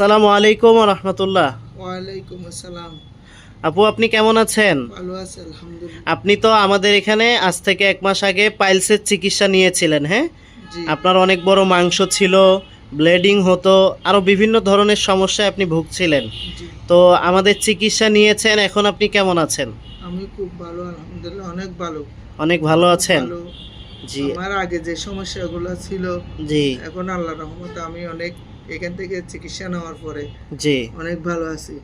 সালামু আলাইকুম রহমতুল্লাহ। ওয়ালাইকুম আসসালাম। আপু আপনি কেমন আছেন? ভালো আছে আলহামদুলিল্লাহ। আপনি তো আমাদের এখানে আজ থেকে এক মাস আগে পাইলসের চিকিৎসা নিয়েছিলেন হ্যাঁ? আপনার অনেক বড় মাংস ছিল ব্লিডিং হতো আরও বিভিন্ন ধরনের সমস্যায় আপনি ভুগছিলেন। তো আমাদের চিকিৎসা নিয়েছেন এখন আপনি কেমন আছেন? আমি খুব ভালো আলহামদুলিল্লাহ অনেক ভালো। অনেক ভালো আছেন? জি। আমার আগে যে সমস্যাগুলো ছিল জি। এখন আল্লাহ রহমতে আমি অনেক এখান থেকে চিকিৎসা নেওয়ার পরে জি। অনেক ভালো আছি।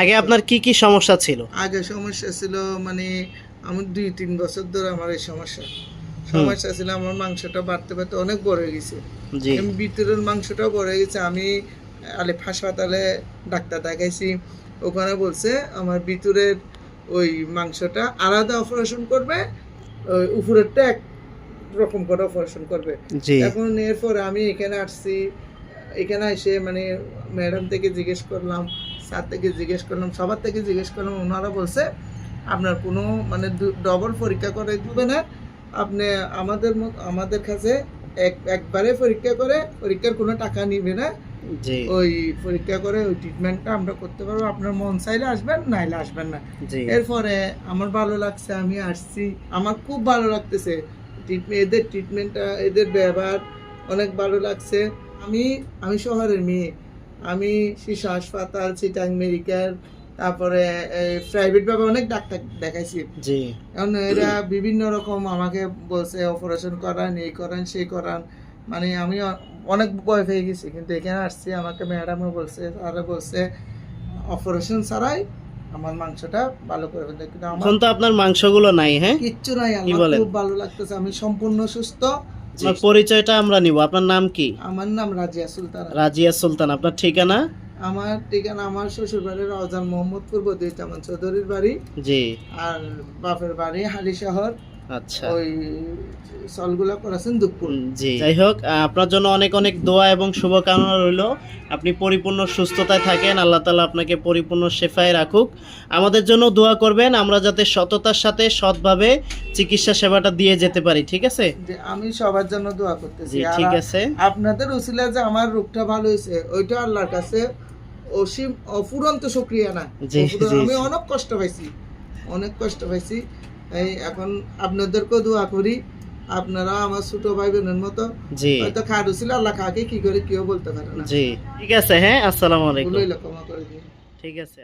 আগে আপনার কি কি সমস্যা ছিল? আগে সমস্যা ছিল মানে আমার দুই তিন বছর ধরে আমার এই সমস্যা। সমস্যা ছিল আমার মাংসটা বাড়তে বাড়তে অনেক বড় হয়ে গেছে। জি। ভিতরের মাংসটাও বড় হয়ে গেছে। আমি আলিফ হাসপাতালে ডাক্তার দেখাইছি। ওখানে বলছে আমার ভিতরের ওই মাংসটা আলাদা অপারেশন করবে ওই উপরেরটা এক রকম করে অপারেশন করবে। এখন এরপরে আমি এখানে আসছি। এখানে এসে মানে ম্যাডাম থেকে জিজ্ঞেস করলাম স্যার থেকে জিজ্ঞেস করলাম সবার থেকে জিজ্ঞেস করলাম ওনারা বলছে আপনার কোনো মানে ডবল পরীক্ষা করে দিবে না। আপনি আমাদের মত- আমাদের কাছে এক একবারে পরীক্ষা করে পরীক্ষার কোনো টাকা নিবে না। ওই পরীক্ষা করে ওই ট্রিটমেন্টটা আমরা করতে পারব। আপনার মন চাইলে আসবেন নাইলে আসবেন না। এরপরে আমার ভালো লাগছে আমি আসছি। আমার খুব ভালো লাগতেছে। এদের ট্রিটমেন্টটা এদের ব্যবহার অনেক ভালো লাগছে। আমি আমি শহরের মেয়ে। আমি শিশু হাসপাতাল চিটাং মেডিকেল তারপরে প্রাইভেট ভাবে অনেক ডাক্তার দেখাইছি। জি। কারণ এরা বিভিন্ন রকম আমাকে বলছে অপারেশন করান এই করান সেই করান। মানে আমি অনেক ভয় পেয়ে গেছি। কিন্তু এখানে আসছি আমাকে ম্যাডামও বলছে তারা বলছে অপারেশন ছাড়াই আমার মাংসটা ভালো করে কিন্তু এখন তো আপনার মাংসগুলো নাই হ্যাঁ? কিচ্ছু নাই আমার খুব ভালো লাগতেছে। আমি সম্পূর্ণ সুস্থ। আপনার পরিচয়টা আমরা নিব। আপনার নাম কি? আমার নাম রাজিয়া সুলতান। রাজিয়া সুলতান। আপনার ঠিকানা? আমার ঠিকানা আমার শ্বশুর বাড়ির রাজান মোহাম্মদপুর বদিউজ্জামান চৌধুরীর বাড়ি। জি। আর বাপের বাড়ি হালি শহর আচ্ছা। ওই সলগুলা করেছেন দুপুর। জি। যাই হোক আপনার জন্য অনেক অনেক দোয়া এবং শুভকামনা রইল। আপনি পরিপূর্ণ সুস্থতায় থাকেন আল্লাহ তালা আপনাকে পরিপূর্ণ শেফায় রাখুক। আমাদের জন্য দোয়া করবেন আমরা যাতে সততার সাথে সৎভাবে চিকিৎসা সেবাটা দিয়ে যেতে পারি ঠিক আছে? যে আমি সবার জন্য দোয়া করতেছি। ঠিক আছে। আপনাদের উসিলা যে আমার রোগটা ভালো হয়েছে ওইটা আল্লাহর কাছে অসীম অফুরন্ত শুক্রিয়া না। আমি অনেক কষ্ট পাইছি অনেক কষ্ট পাইছি। এই এখন আপনাদেরকেও দোয়া করি আপনারা আমার ছোট ভাই বোনের মতো জি। হয়তো খাট উসিলা আল্লাহ কাকে কি করে কেউ বলতে পারে না। জি ঠিক আছে হ্যাঁ আসসালামু আলাইকুম। ভুলই ক্ষমা করে দিন। ঠিক আছে